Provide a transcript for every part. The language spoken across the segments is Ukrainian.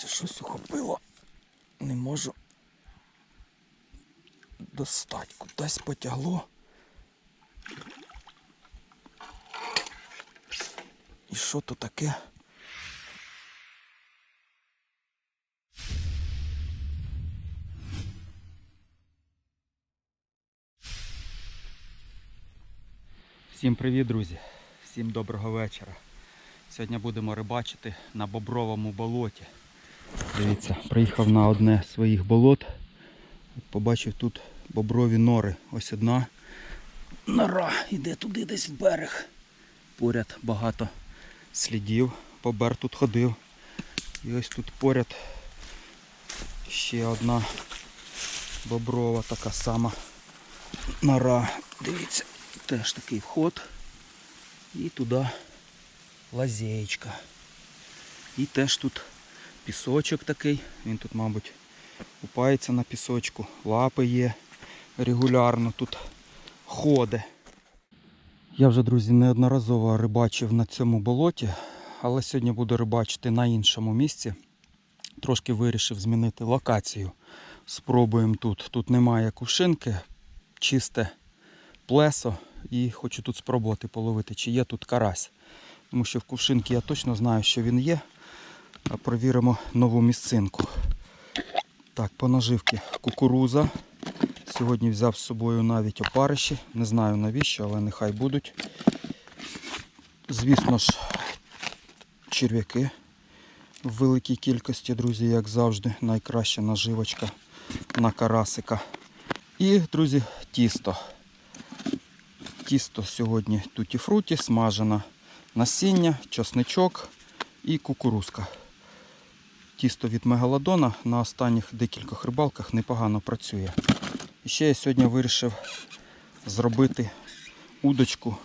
друзі, щось ухопило. Не можу достати. Кудись потягло. І що то таке? Всім привіт, друзі! Всім доброго вечора. Сьогодні будемо рибачити на бобровому болоті. Дивіться, приїхав на одне з своїх болот. Побачив тут боброві нори. Ось одна нора йде туди десь в берег. Поряд багато слідів. Бобер тут ходив. І ось тут поряд ще одна боброва така сама нора. Дивіться, теж такий вход. І туди лазеєчка. І теж тут пісочок такий. Він тут, мабуть, купається на пісочку. Лапи є регулярно тут ходить. Я вже, друзі, неодноразово рибачив на цьому болоті, але сьогодні буду рибачити на іншому місці. Трошки вирішив змінити локацію. Спробуємо тут. Тут немає кувшинки, чисте плесо. І хочу тут спробувати половити, чи є тут карась. Тому що в кувшинці я точно знаю, що він є. Провіримо нову місцинку. Так, по наживці кукуруза. Сьогодні взяв з собою навіть опариші. Не знаю навіщо, але нехай будуть. Звісно ж, черв'яки в великій кількості, друзі, як завжди, найкраща наживочка на карасика. І, друзі, тісто. Тісто сьогодні туті-фруті, смажена насіння, часничок і кукурузка. Тісто від мегалодона на останніх декількох рибалках непогано працює. І ще я сьогодні вирішив зробити удочку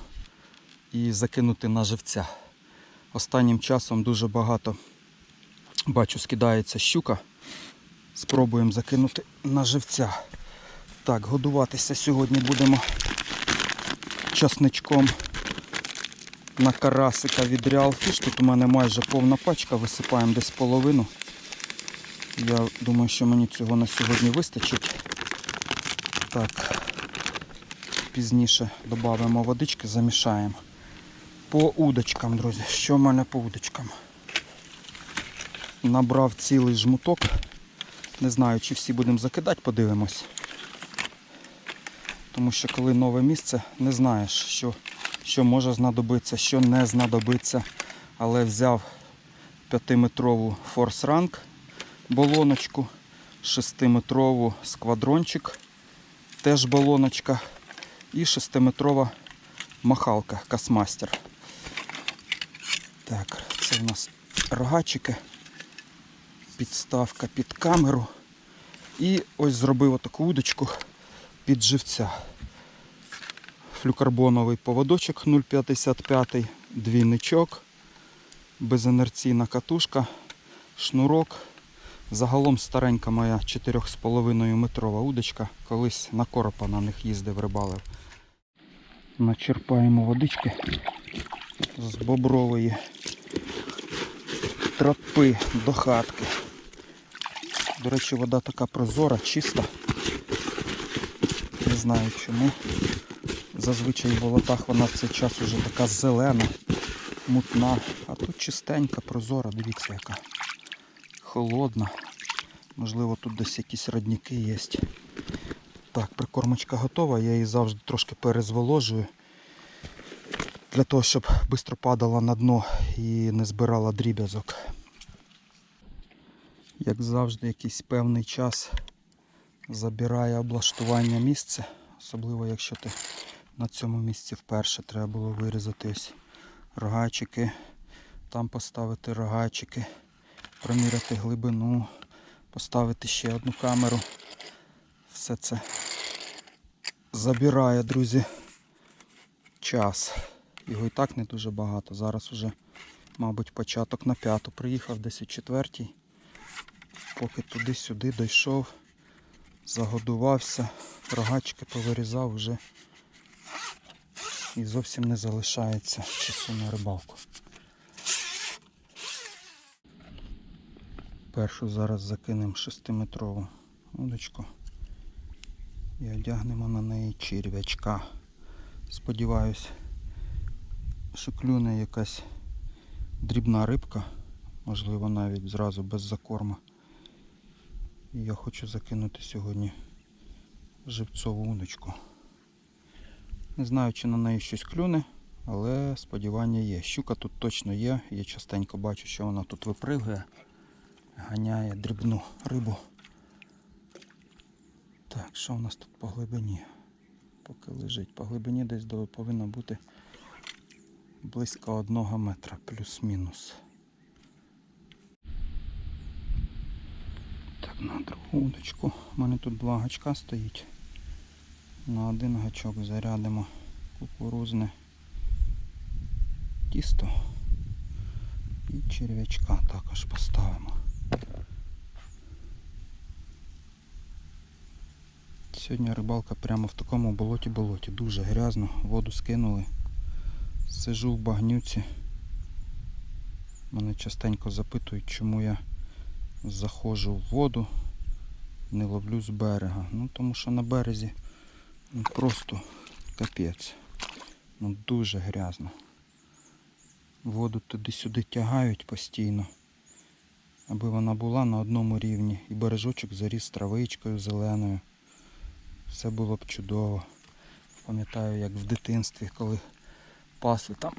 і закинути на живця. Останнім часом дуже багато бачу скидається щука. Спробуємо закинути на живця. Так, годуватися сьогодні будемо часничком на карасика від Real Fish. Тут у мене майже повна пачка, висипаємо десь половину. Я думаю, що мені цього на сьогодні вистачить. Так, пізніше додамо водички, замішаємо. По удочкам, друзі. Що в мене по удочкам? Набрав цілий жмуток. Не знаю, чи всі будемо закидати, подивимось. Тому що коли нове місце, не знаєш, що, що може знадобитися, що не знадобиться. Але взяв 5-метрову Force Rank балоночку, 6-метрову сквадрончик, теж балоночка, і 6-метрова махалка Касмастер. Так, це у нас рогачики, підставка під камеру. І ось зробив отаку удочку під живця. Флюкарбоновий поводочок 0,55, двійничок, безінерційна катушка, шнурок. Загалом старенька моя 4,5 метрова удочка. Колись на коропа на них їздив, рибалив. Начерпаємо водички з бобрової тропи до хатки. До речі, вода така прозора, чиста. Не знаю чому. Зазвичай в болотах вона в цей час уже така зелена, мутна. А тут чистенька, прозора, дивіться яка. Холодна. Можливо тут десь якісь родники є. Так, прикормочка готова, я її завжди трошки перезволожую. Для того, щоб швидко падала на дно і не збирала дріб'язок. Як завжди, якийсь певний час забирає облаштування місця, особливо якщо ти на цьому місці вперше треба було вирізати ось рогачики, там поставити рогачики, проміряти глибину, поставити ще одну камеру. Все це забирає, друзі, час. Його і так не дуже багато. Зараз вже, мабуть, початок на п'яту. Приїхав десь о четвертій. Поки туди-сюди дійшов, загодувався, рогачки повирізав вже і зовсім не залишається часу на рибалку. Першу зараз закинемо 6-метрову удочку і одягнемо на неї черв'ячка. Сподіваюсь, що клюне якась дрібна рибка, можливо навіть зразу без закорма. І я хочу закинути сьогодні живцову удочку. Не знаю, чи на неї щось клюне, але сподівання є. Щука тут точно є. Я частенько бачу, що вона тут випригує, ганяє дрібну рибу. Так, що в нас тут по глибині? Поки лежить. По глибині десь до повинно бути близько одного метра, плюс-мінус. Так, на другу удочку. У мене тут два гачка стоїть. На один гачок зарядимо кукурузне тісто і черв'ячка також поставимо. Сьогодні рибалка прямо в такому болоті-болоті. Дуже грязно, воду скинули. Сижу в багнюці. Мене частенько запитують, чому я заходжу в воду, не ловлю з берега. Ну тому що на березі ну, просто капець. Ну дуже грязно. Воду туди-сюди тягають постійно, аби вона була на одному рівні. І бережочок заріс травичкою зеленою. Все було б чудово. Пам'ятаю, як в дитинстві, коли пасли там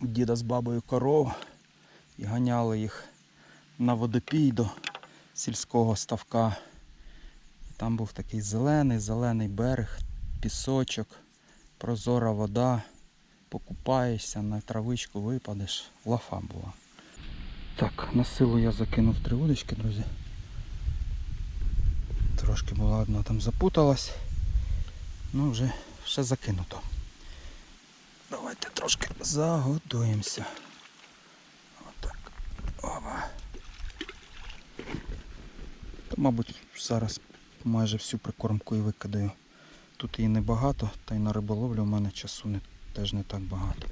у діда з бабою коров і ганяли їх на водопій до сільського ставка. І там був такий зелений, зелений берег, пісочок, прозора вода. Покупаєшся, на травичку випадеш. Лафа була. Так, на силу я закинув три удочки, друзі. Трошки була одна там запуталась. Ну вже все закинуто. Давайте трошки загодуємося. Отак. Ова. То, мабуть, зараз майже всю прикормку і викидаю. Тут її небагато, та й на риболовлю в мене часу не, теж не так багато.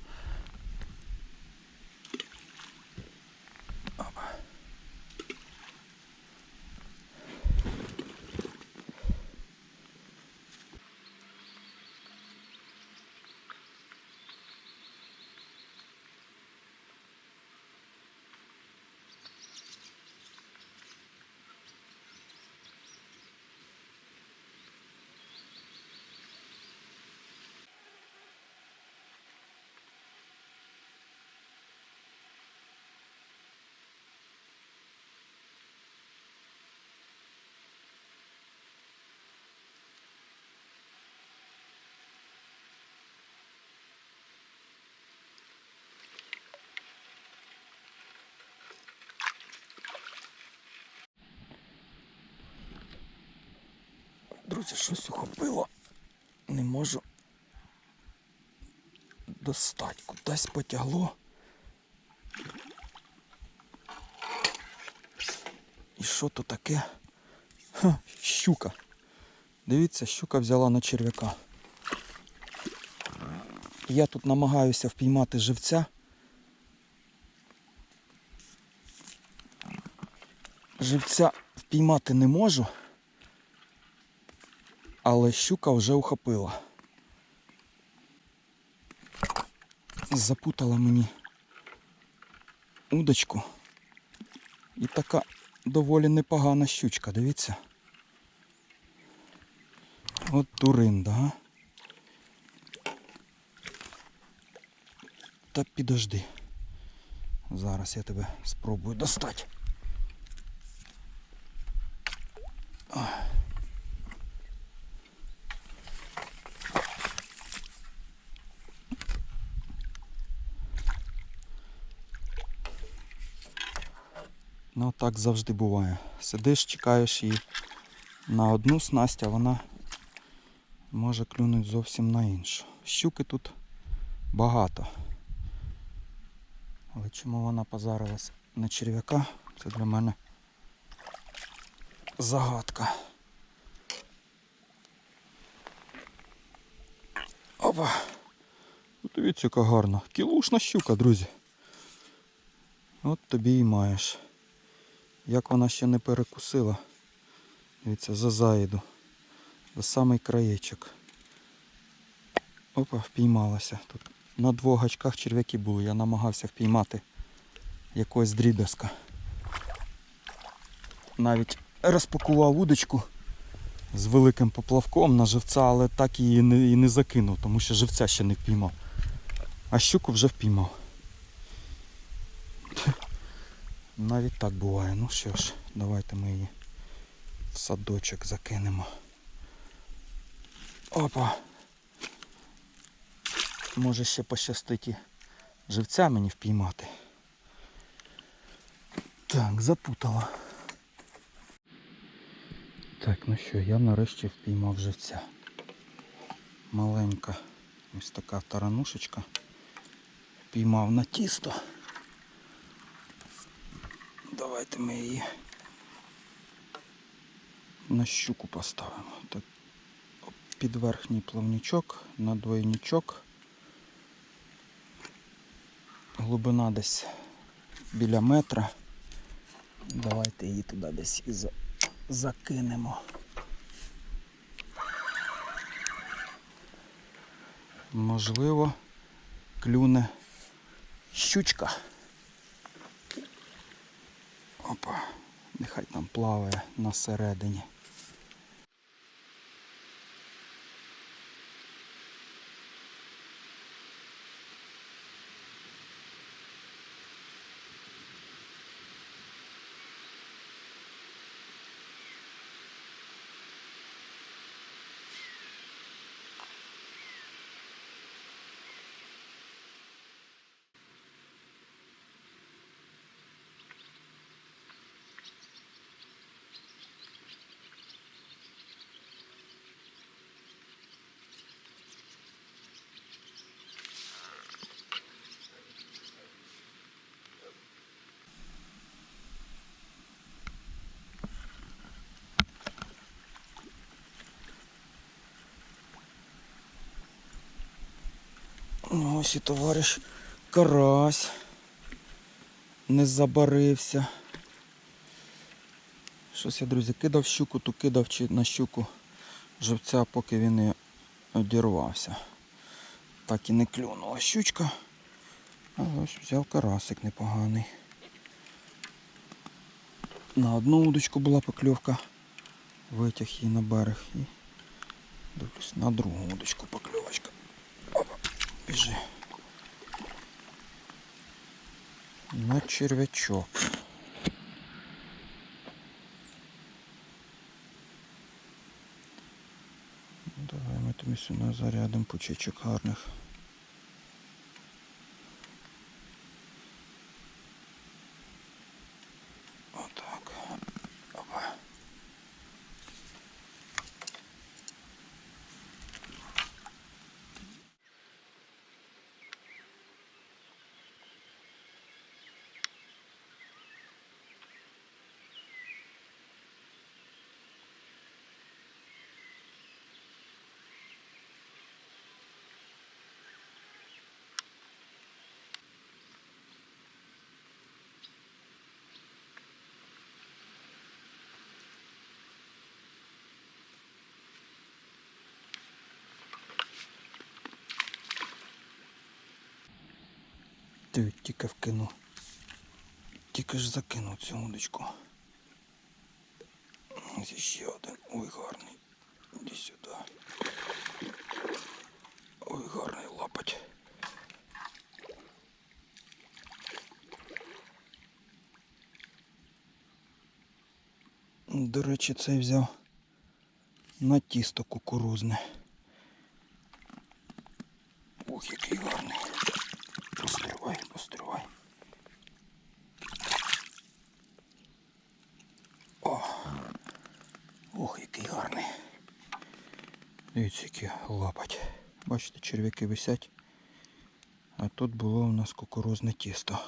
Друзі, щось ухопило. Не можу достати. Кудись потягло. І що то таке? Ха, щука. Дивіться, щука взяла на черв'яка. Я тут намагаюся впіймати живця. Живця впіймати не можу. Але щука вже ухопила. Запутала мені удочку. І така доволі непогана щучка, дивіться. От дуринда, а. Та підожди. Зараз я тебе спробую достати. Так завжди буває. Сидиш, чекаєш її на одну снасть, а вона може клюнути зовсім на іншу. Щуки тут багато. Але чому вона позарилась на черв'яка, це для мене загадка. Опа! Ну, Дивіться, яка гарна. Кілушна щука, друзі. От тобі і маєш. Як вона ще не перекусила. Дивіться, за заїду. За самий краєчок. Опа, впіймалася. Тут на двох гачках черв'яки були. Я намагався впіймати якогось дріб'язка. Навіть розпакував удочку з великим поплавком на живця, але так її не, і не закинув, тому що живця ще не впіймав. А щуку вже впіймав. Навіть так буває. Ну що ж, давайте ми її в садочок закинемо. Опа. Може ще пощастить і живця мені впіймати. Так, запутала. Так, ну що, я нарешті впіймав живця. Маленька ось така таранушечка. Впіймав на тісто. Давайте ми її на щуку поставимо. Так, під верхній плавнічок, на двойничок. Глибина десь біля метра. Давайте її туди десь і закинемо. Можливо, клюне щучка. Опа, нехай там плаває на середині. Ось і товариш Карась. Не забарився. Щось я, друзі, кидав щуку, ту кидав чи на щуку живця, поки він не одірвався. Так і не клюнула щучка. А ось взяв карасик непоганий. На одну удочку була покльовка. Витяг її на берег і на другу удочку покльовочка. Біжи. На черв'ячок. Ну, Давай ми тобі сюди зарядимо пучечок гарних. Отак. Опа. Ти тільки вкинув. Тільки ж закинув цю удочку. Ось ще один. Ой, гарний. Іди сюди. Ой, гарний лапать. До речі, цей взяв на тісто кукурузне. Ох, який гарний. Постривай, постривай. О! Ох, який гарний. Дивіться, які лапать. Бачите, черв'яки висять. А тут було у нас кукурузне тісто.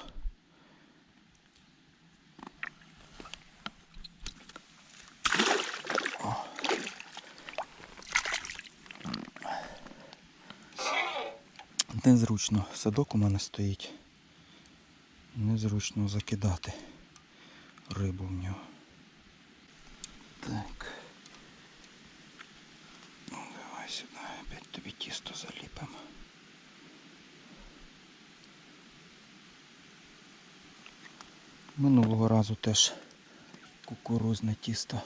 Незручно. Садок у мене стоїть. Незручно закидати. рибу в нього. Так. Ну, давай сюди, опять тобі тісто заліпимо. Минулого разу теж кукурузне тісто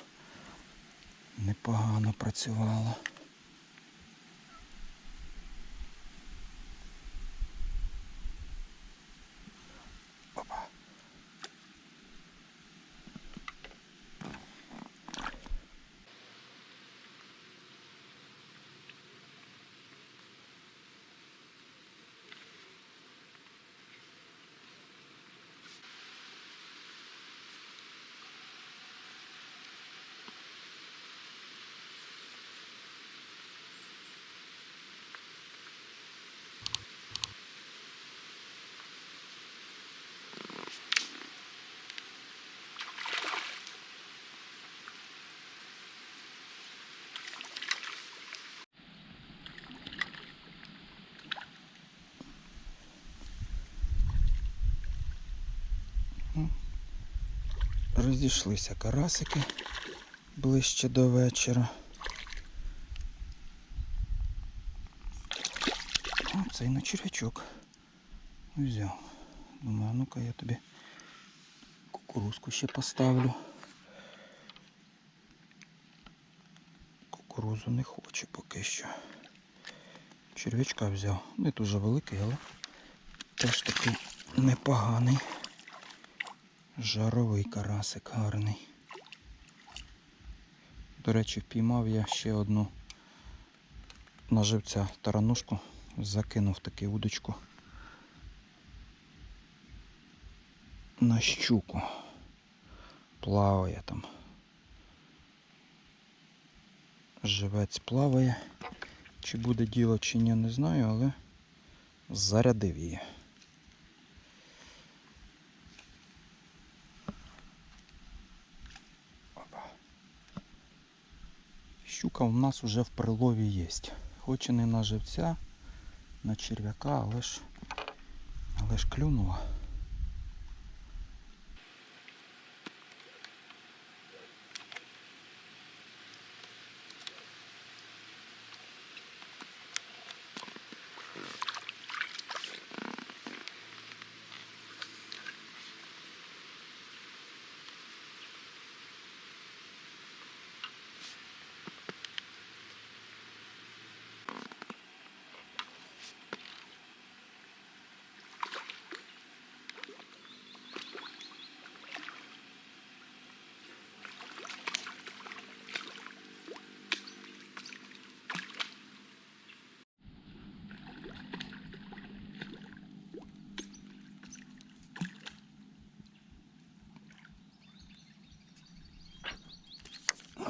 непогано працювало. Розійшлися карасики ближче до вечора. О, цей на червячок взяв. Думаю, ну-ка я тобі кукурузку ще поставлю. Кукурузу не хоче поки що. Червячка взяв. Не дуже великий, але теж такий непоганий. Жаровий карасик гарний. До речі, впіймав я ще одну на живця таранушку, закинув таки удочку на щуку. Плаває там. Живець плаває. Чи буде діло, чи ні, не знаю, але зарядив її. Щука у нас вже в прилові є. Хоч і не на живця, на черв'яка, але ж, але ж клюнула.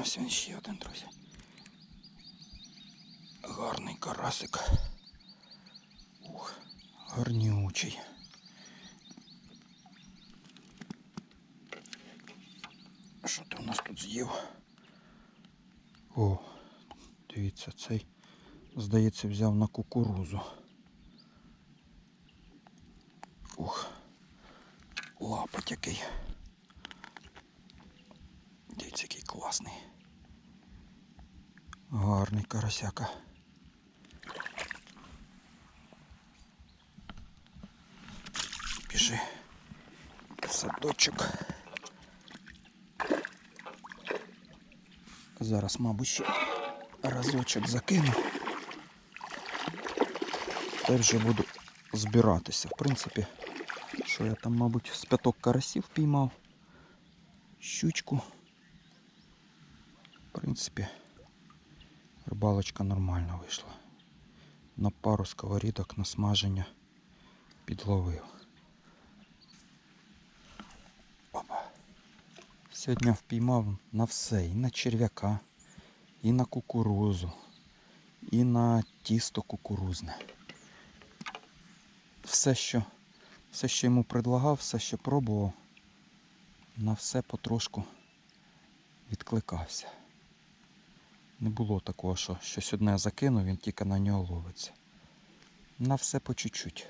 Ось він ще один, друзі. Гарний карасик. Ух, гарнючий. Що ти у нас тут з'їв? О, дивіться, цей, здається, взяв на кукурузу. Ух, лапоть який. Дивіться, який класний. Гарний карасяка. Біжи. Садочок. Зараз, мабуть, ще разочок закину. Та вже буду збиратися. В принципі, що я там, мабуть, з п'яток карасів піймав. Щучку. В принципі, рибалочка нормально вийшла. На пару сковорідок на смаження підловив. Опа. Сьогодні впіймав на все, і на черв'яка, і на кукурузу, і на тісто кукурузне. Все, що, все, що йому предлагав, все, що пробував, на все потрошку відкликався. Не було такого, що щось одне закинув, він тільки на нього ловиться. На все по чуть-чуть.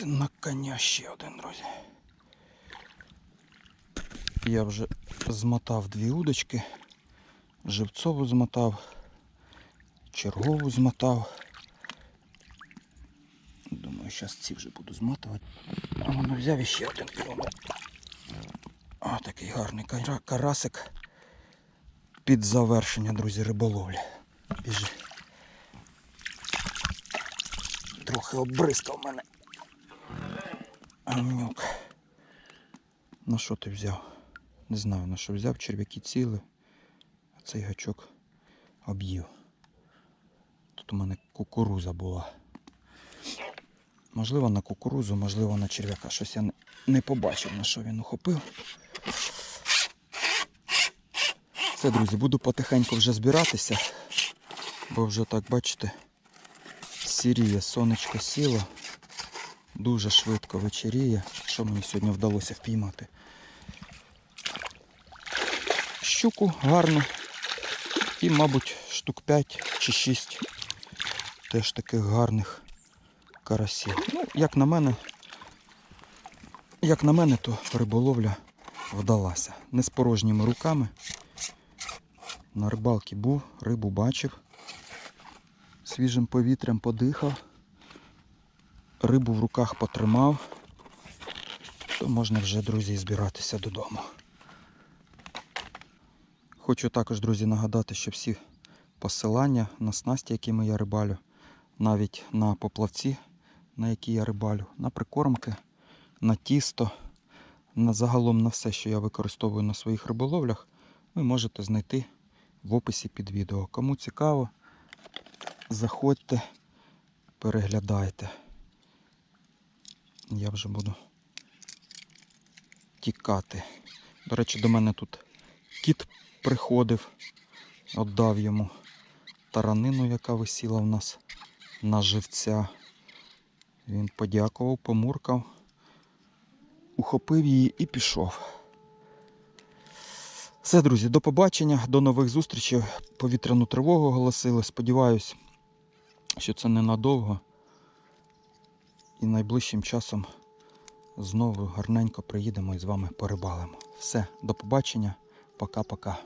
От на коня ще один, друзі. Я вже змотав дві удочки, живцову змотав, чергову змотав. Думаю, зараз ці вже буду змотувати. А воно взяв іще один клюнув. О, такий гарний карасик під завершення, друзі, риболовлі. Біжи. Трохи обрискав мене. Амнюк. На що ти взяв? Не знаю на що взяв, черв'яки ціли, а цей гачок об'їв. Тут у мене кукуруза була. Можливо на кукурузу, можливо на черв'яка. Щось я не побачив, на що він ухопив. Все, друзі, буду потихеньку вже збиратися, бо вже так, бачите, сіріє, сонечко сіло. Дуже швидко вечеріє. Що мені сьогодні вдалося впіймати? Щуку гарну. І, мабуть, штук 5 чи 6 теж таких гарних карасів. Ну, як на мене, як на мене, то риболовля вдалася. Не з порожніми руками. На рибалці був, рибу бачив, свіжим повітрям подихав, рибу в руках потримав, то можна вже, друзі, збиратися додому. Хочу також, друзі, нагадати, що всі посилання на снасті, якими я рибалю, навіть на поплавці, на які я рибалю, на прикормки, на тісто, на загалом на все, що я використовую на своїх риболовлях, ви можете знайти в описі під відео. Кому цікаво, заходьте, переглядайте. Я вже буду тікати. До речі, до мене тут кіт приходив, віддав йому таранину, яка висіла в нас на живця. Він подякував, помуркав, ухопив її і пішов. Все, друзі, до побачення, до нових зустрічей. Повітряну тривогу оголосили. Сподіваюсь, що це ненадовго. І найближчим часом знову гарненько приїдемо і з вами порибалимо. Все, до побачення. Пока-пока.